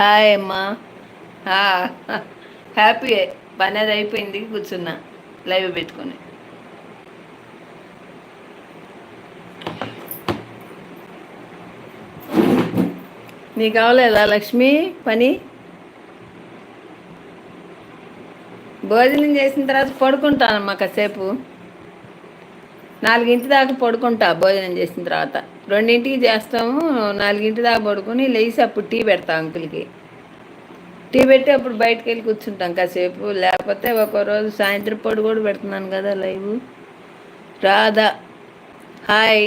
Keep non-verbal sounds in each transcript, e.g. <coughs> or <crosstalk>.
Hi అమ్మా. Happy పని అది అయిపోయింది కూర్చున్నా. లైవ్ పెట్టుకొని. నీకు అవలేదా లక్ష్మి పని? భోజనం చేసిన తర్వాత పడుకుంటానమ్మా కాసేపు. నాలుగింటి దాకా పడుకుంటా భోజనం చేసిన తర్వాత. రెండింటికి చేస్తాము నాలుగింటి దాకా పడుకొని లేచి అప్పుడు టీ పెడతాం అంకుల్కి. టీ పెట్టి అప్పుడు బయటకు వెళ్ళి కూర్చుంటాం కాసేపు. లేకపోతే ఒక రోజు సాయంత్రం పొడి కూడా పెడుతున్నాను కదా live. Radha hi.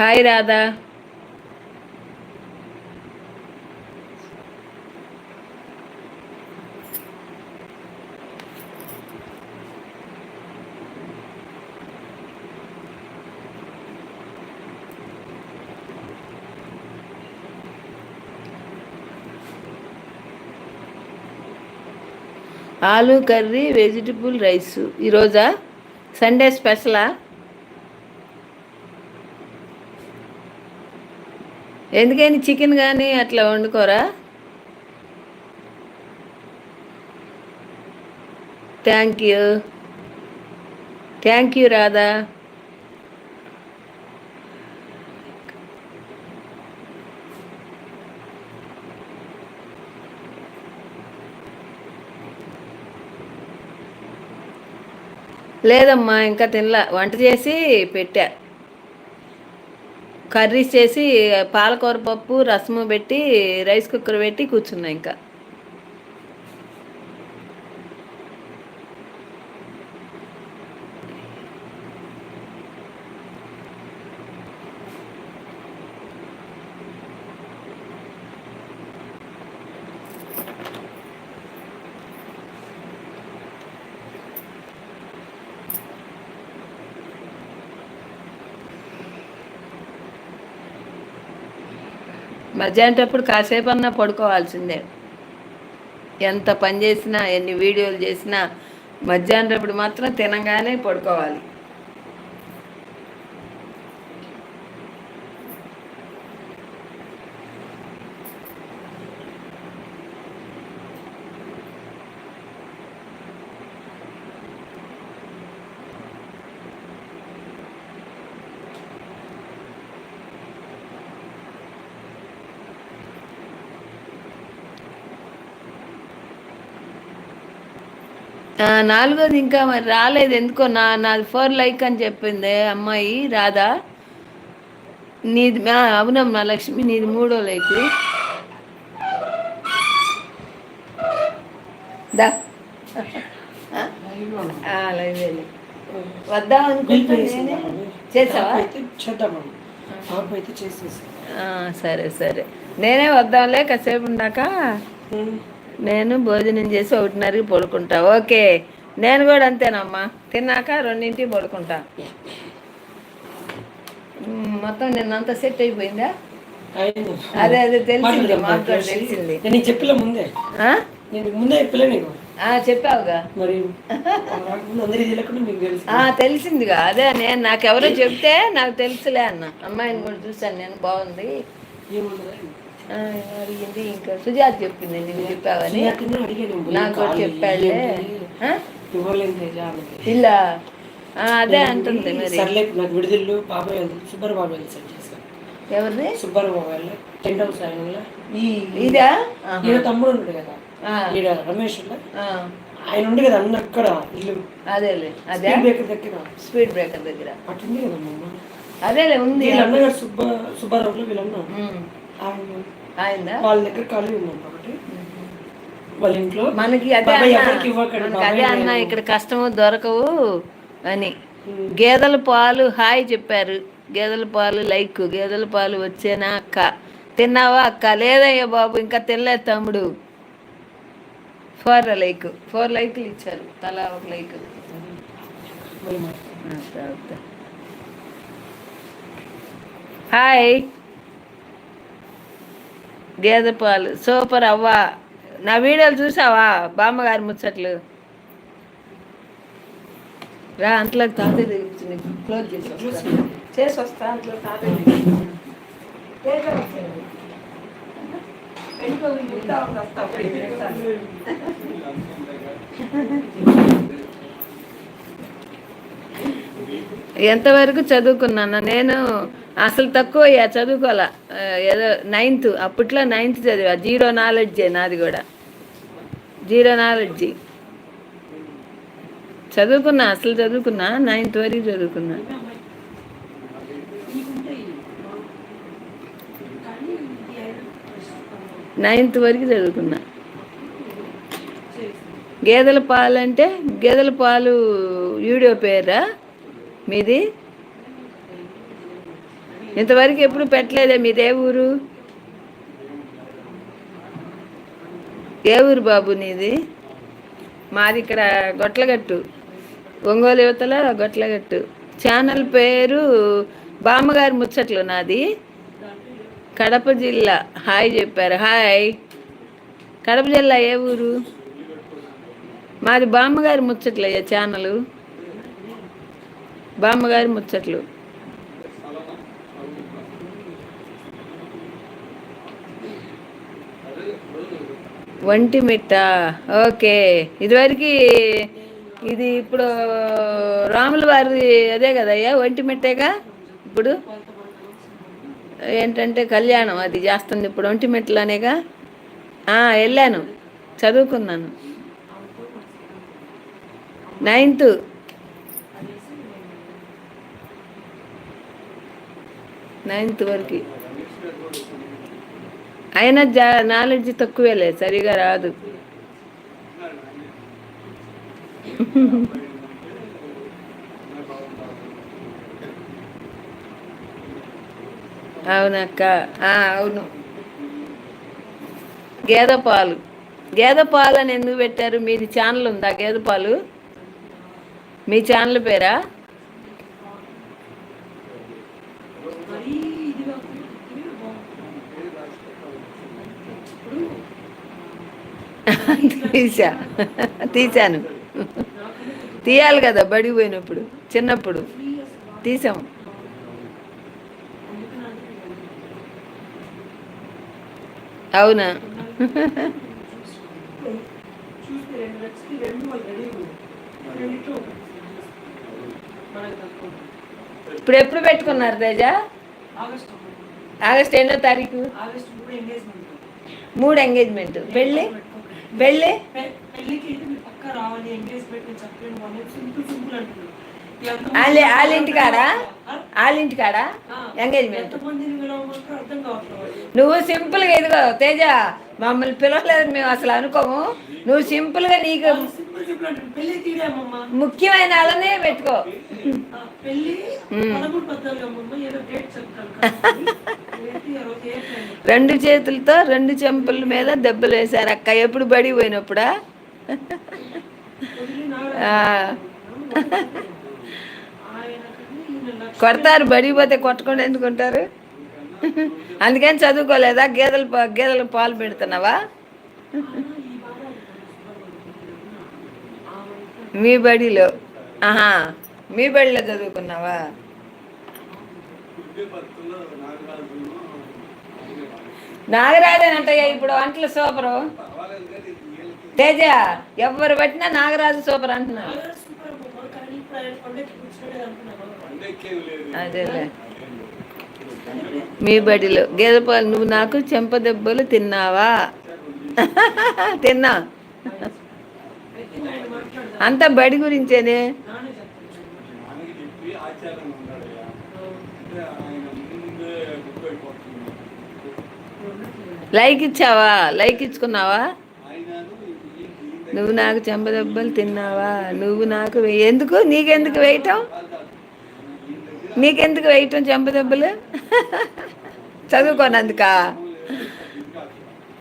Hi Radha. Aloo curry vegetable rice. ఈరోజా Sunday స్పెషలా? ఎందుకని చికెన్ కానీ అట్లా వండుకోరా? Thank you thank you Radha. లేదమ్మా ఇంకా తినలా. వంట చేసి పెట్టా. కర్రీస్ చేసి పాలకూర పప్పు రసము పెట్టి రైస్ కుక్కర్ పెట్టి కూర్చున్నా ఇంకా. మధ్యాహ్నటప్పుడు కాసేపు అన్నా పడుకోవాల్సిందే. ఎంత పని చేసినా ఎన్ని వీడియోలు చేసినా మధ్యాహ్నటప్పుడు మాత్రం తినగానే పడుకోవాలి. నాలుగోది ఇంకా మరి రాలేదు. ఎందుకో నా నాది ఫోర్ లైక్ అని చెప్పింది అమ్మాయి రాధా. నీది అవునమ్మా లక్ష్మి నీది మూడో లైక్. దా. లైవ్. వద్దాం అనుకుంటా చేసావా? సరే సరే. నేనే వద్దాంలే కాసేపు ఉన్నాక నేను భోజనం చేసి ఒకటిన్నరకి పడుకుంటా. ఓకే. నేను కూడా అంతేనమ్మా. తిన్నాక రెండింటికి పడుకుంటా. మొత్తం నిన్నంతా సెట్ అయిపోయిందా. అదే అదే తెలిసింది. మాకు. తెలిసింది. నేను చెప్పలే ముందే? నేను ముందే చెప్పలే నీకు. చెప్పావుగా. మరి తెలిసిందిగా. అదే నేను నాకెవరో చెప్తే నాకు తెలుసులే అన్న. అమ్మాయిని కూడా చూశాను నేను. బాగుంది. అడిగింది ఇంకా. సుజాత చెప్పింది నీకు చెప్పావని. నాకు ఆమెకి. ఇలా. అదే అంటుంది మరి. నాకు విడుదల బాబాయ్ సుబ్బర్ బాబాయ్ సెట్ చేశాను. ఎవరిది? సుబ్బర్ బాబాయ్ టెంట్ హౌస్ ఆయన ఇదా. ఈయన తమ్ముడు ఉన్నాడు కదా. ఈడ రమేష్ ఆయన ఉండి కదా అన్న అక్కడ ఇల్లు. అదేలే. అదే? బ్రేకర్ దగ్గర. స్పీడ్ బ్రేకర్ దగ్గర. అట్టుంది కదా అదేలే ఉంది. సుబ్బ సుబ్బారావులో వీళ్ళన్న ఆయిందా? వాళ్ళ దగ్గర ఖాళీ ఉన్నాం కాబట్టి. వాళ్ళ ఇంట్లో మనకి అదే అన్న మనకి అదే ఇక్కడ కష్టము దొరకవు అని. గేదెల పాలు హాయ్ చెప్పారు. గేదెల పాలు లైక్ గేదెల పాలు వచ్చేనా అక్క? తిన్నావా అక్క? లేదయ్యా బాబు ఇంకా తినలేదు తమ్ముడు. ఫోర్ లైక్ ఫోర్ లైక్లు ఇచ్చారు. తలా ఒక లైక్. హాయ్. గేదె పాలు. సూపర్ అవ్వా. నా వీడియోలు చూసావా? బామ్మగారి ముచ్చట్లు. రా అంట్లో తాతయ్య దగ్గర క్లోజ్ చేసి వస్తా. చేసి వస్తా అందులో తాతయ్య ఎంతవరకు చదువుకున్నాను నేను అసలు తక్కువ అయ్యా చదువుకోవాలా. ఏదో నైన్త్ అప్పట్లో నైన్త్ చదివా. జీరో నాలెడ్జే నాది కూడా. జీరో నాలెడ్జి చదువుకున్నా అసలు చదువుకున్నా నైన్త్ వరకు చదువుకున్నా. నైన్త్ వరకు చదువుకున్నా. గేదెల పాలు అంటే గేదెల పాలు వీడియో పేరా? మీది? ఇంతవరకు ఎప్పుడు పెట్టలేదే మీదే ఊరు ఏ ఊరు బాబు నీది? మాది ఇక్కడ గొట్లగట్టు. ఒంగోలు యువతల గొట్లగట్టు. ఛానల్ పేరు బామ్మగారి ముచ్చట్లు నాది. కడప జిల్లా. హాయ్ చెప్పారు. హాయ్. కడప జిల్లా ఏ ఊరు? మాది బామ్మగారి ముచ్చట్లు అయ్యా ఛానల్. బామ్మగారి ముచ్చట్లు. ఒంటి మిట్ట. ఓకే. ఇదివరకు ఇది ఇప్పుడు రాముల వారి అదే కదయ్యా ఒంటి మిట్టేగా? ఇప్పుడు ఏంటంటే కళ్యాణం అది చేస్తుంది ఇప్పుడు ఒంటి మెట్లనేగా ఆ, వెళ్ళాను. చదువుకున్నాను. నైన్త్. నైన్త్ వరకు. అయినా జా నాలెడ్జ్ తక్కువేలే సరిగా రాదు. అవునక్క ఆ, అవును. గేదె పాలు. గేదె పాలు అని ఎందుకు పెట్టారు? మీది ఛానల్ ఉందా గేదె పాలు? మీ ఛానల్ పేరా? తీసా తీశాను. తీయాలి కదా బడికి పోయినప్పుడు చిన్నప్పుడు. తీసాం అవునా? ఇప్పుడు ఎప్పుడు పెట్టుకున్నారు తేజ? ఆగస్ట్ ఎన్నో తారీఖు? మూడు ఎంగేజ్మెంట్ పెళ్ళి? పెళ్ళి? పక్కా రావాలి ఎంగేజ్మెంట్ నువ్వు సింపుల్గా ఇదిగో తేజ. మమ్మల్ని పిలవలేదు మేము అసలు అనుకోము. నువ్వు సింపుల్గా నీకు ముఖ్యమైన వాళ్ళనే పెట్టుకో? రెండు చేతులతో రెండు చెంపుల మీద దెబ్బలు వేశారు అక్క. ఎప్పుడు బడి పోయినప్పుడా? కొడతారు బడి పోతే కొట్టకుండా ఎందుకుంటారు అందుకని చదువుకోలేదా? గేదెలు గేదెలకు పాలు పెడుతున్నావా? మీ బడిలో. ఆహా మీ బడిలో చదువుకున్నావా? నాగరాజేనంటయ్యా ఇప్పుడు వంటలు సూపరు. తేజ ఎవరు పట్టినా నాగరాజు సూపర్ అంటున్నారు అదేలే. మీ బడిలో. గేదె పాలు నువ్వు నాకు చెంప దెబ్బలు తిన్నావా? తిన్నా. అంతా బడి గురించేనే? లైక్ ఇచ్చావా? లైక్ ఇచ్చుకున్నావా? నువ్వు నాకు చెంబదెబ్బలు తిన్నావా? నువ్వు నాకు ఎందుకు? నీకెందుకు వేయటం? నీకెందుకు వేయటం చెంపదెబ్బలు దెబ్బలు?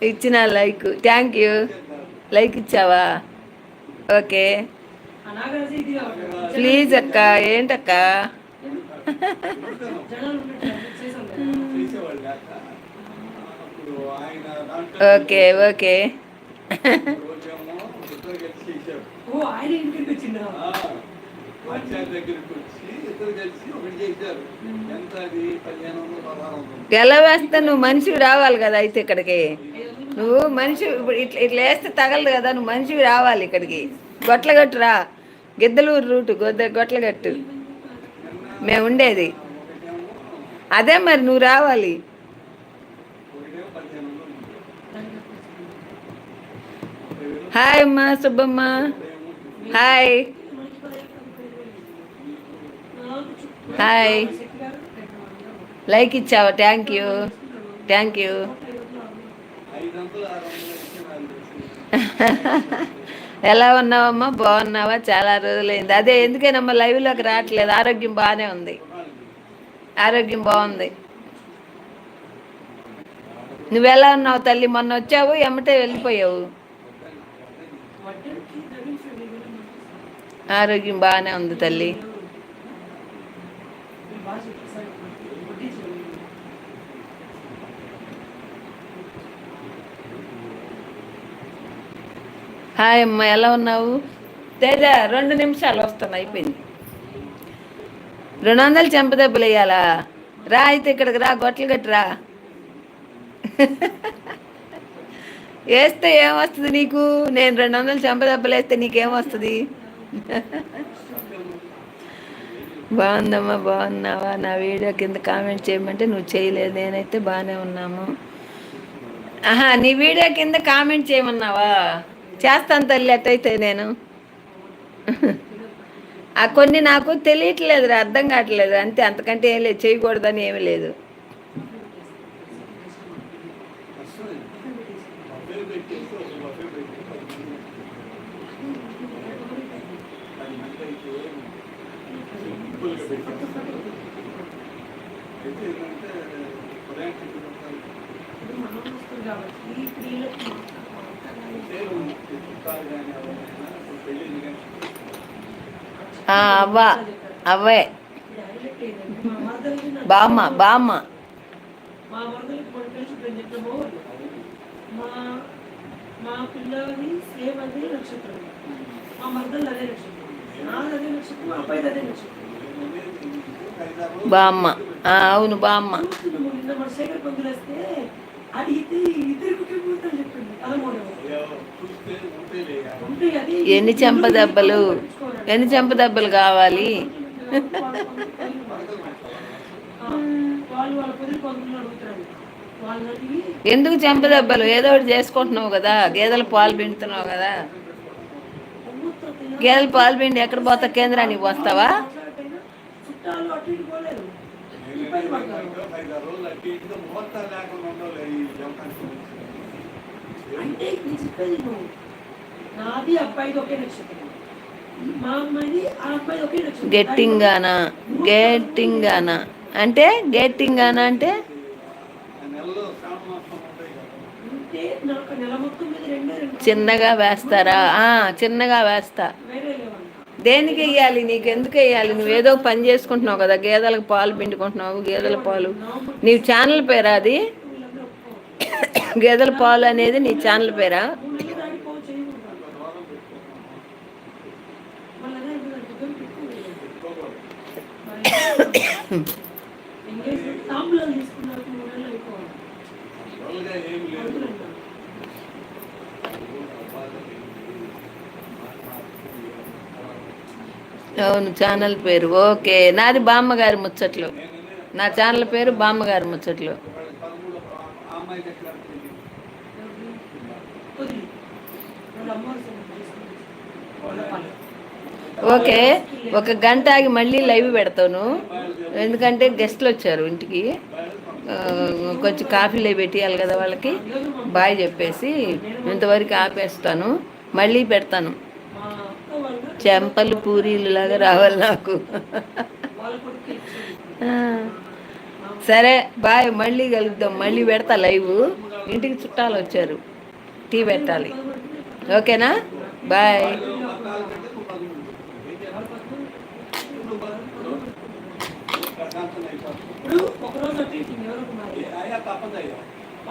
ఇచ్చిన లైక్ థ్యాంక్ యూ. లైక్ ఇచ్చావా? ఓకే. ప్లీజ్ అక్క ఏంటక్క? Okay okay. దగ్గరికి వచ్చి. ఎలా వేస్తే నువ్వు మనిషివి రావాలి కదా అయితే ఇక్కడికి. నువ్వు మనిషి ఇప్పుడు ఇట్లా ఇట్లా వేస్తే తగలదు కదా నువ్వు మనిషివి రావాలి ఇక్కడికి. గొట్లగట్టు రా. గిద్దలూరు రూటు గొద్ద గొట్లగట్టు మేము ఉండేది. అదే మరి నువ్వు రావాలి. హాయ్ అమ్మా సుబ్బమ్మ. హాయ్. హాయ్ లైక్ ఇచ్చావా. థ్యాంక్ యూ థ్యాంక్ యూ ఎలా ఉన్నావమ్మా? బాగున్నావా? చాలా రోజులైంది. అదే ఎందుకేనమ్మా? లైవ్లోకి రావట్లేదు. ఆరోగ్యం బాగానే ఉంది. ఆరోగ్యం బాగుంది. నువ్వెలా ఉన్నావు తల్లి? మొన్న వచ్చావు ఎమ్మటే వెళ్ళిపోయావు. ఆరోగ్యం బాగానే ఉంది తల్లి. హాయ్ అమ్మ ఎలా ఉన్నావు? తేజ రెండు నిమిషాలు వస్తాను అయిపోయింది. రెండు వందలు చెంపదెబ్బలు వేయాలా రా అయితే ఇక్కడికి రా గొట్టలు కట్టి రా. వేస్తే ఏమొస్తుంది నీకు? నేను రెండు వందలు చెంపదెబ్బలు వేస్తే నీకేమొస్తుంది? బాగుందమ్మా బాగున్నావా? నా వీడియో కింద కామెంట్ చేయమంటే నువ్వు చేయలేదు. నేనైతే బాగానే ఉన్నాము. ఆహా నీ వీడియో కింద కామెంట్ చేయమన్నావా? చేస్తాను తల్లి అట్టయితే నేను. ఆ కొన్ని నాకు తెలియట్లేదు అర్థం కావట్లేదు. అంతే అంతకంటే ఏం లేదు చేయకూడదని ఏమీ లేదు వస్తుంది బఫే పెట్టేసి ఒక బఫే పెట్టి పది మంది పది మంది అయితే సింపుల్గా పెట్టేస్తారు అయితే ఏంటంటే ఉదయం టిఫిన్ ఉంటారు. సేల్ ఉంది. చుట్టాలు కానీ ఎవరైనా ఇప్పుడు పెళ్ళిళ్ళు కానీ ఆ, అవ్వ అవ్వే. బామ్మ బామ్మ. మా వరదలకు మన కలిసి ఇప్పుడు చెప్పాము మా మా పిల్లలని సేమ్ అదే నక్షత్రం. మా మరదలు అదే నక్షత్రం. నాది అదే నక్షత్రం మా అబ్బాయిది అదే నక్షత్రం. ఐదారు బామ్మ అవును బామ్మ. చూస్తున్నాము నిన్న మన శేఖర్ పంతులు ఇద్దరికి చెప్పింది. ఎన్ని చెంప దెబ్బలు? ఎన్ని చెంప దెబ్బలు కావాలి? ఆ, వాళ్ళు వాళ్ళ పొదిలి పంతులు అడుగుతారు వాళ్ళని అడిగి ఎందుకు చెంప దెబ్బలు? ఏదో ఒకటి చేసుకుంటున్నావు కదా గేదెలు పాలు పిండుతున్నావు కదా. గేదెలు పాలు పిండి ఎక్కడ పోతా కేంద్రానికి వస్తావా చుట్టాలు అటు చెప్పేది నువ్వు నాది అబ్బాయిది ఒకే నక్షత్రం మా అమ్మాయిది ఆ అబ్బాయిది ఒకే నక్షత్రం. గెట్టింగానా? గెట్టింగానా? అంటే గెట్టింగానా అంటే? చిన్నగా వేస్తారా? చిన్నగా వేస్తా. దేనికి వెయ్యాలి నీకు ఎందుకు వెయ్యాలి నువ్వు ఏదో పని చేసుకుంటున్నావు కదా గేదెలకు పాలు పిండుకుంటున్నావు గేదెల పాలు. నీ ఛానల్ పేరా అది. గేదెల పాలు అనేది నీ ఛానల్ పేరా? <coughs> అవును ఛానల్ పేరు. ఓకే. నాది బామ్మగారి ముచ్చట్లు. నా ఛానల్ పేరు బామ్మగారి ముచ్చట్లు. ఓకే. ఒక గంట ఆగి మళ్ళీ లైవ్ పెడతాను. ఎందుకంటే గెస్ట్లు వచ్చారు ఇంటికి. కొంచెం కాఫీలు పెట్టియాలి కదా వాళ్ళకి. బాయ్ చెప్పేసి ఇంతవరకు ఆపేస్తాను. మళ్ళీ పెడతాను. చెంపలు పూరీలు లాగా రావాలి నాకు. సరే బాయ్ మళ్ళీ కలుద్దాం. మళ్ళీ పెడతా లైవ్. ఇంటికి చుట్టాలు వచ్చారు. టీ పెట్టాలి. ఓకేనా? బాయ్. ప్రశాంతం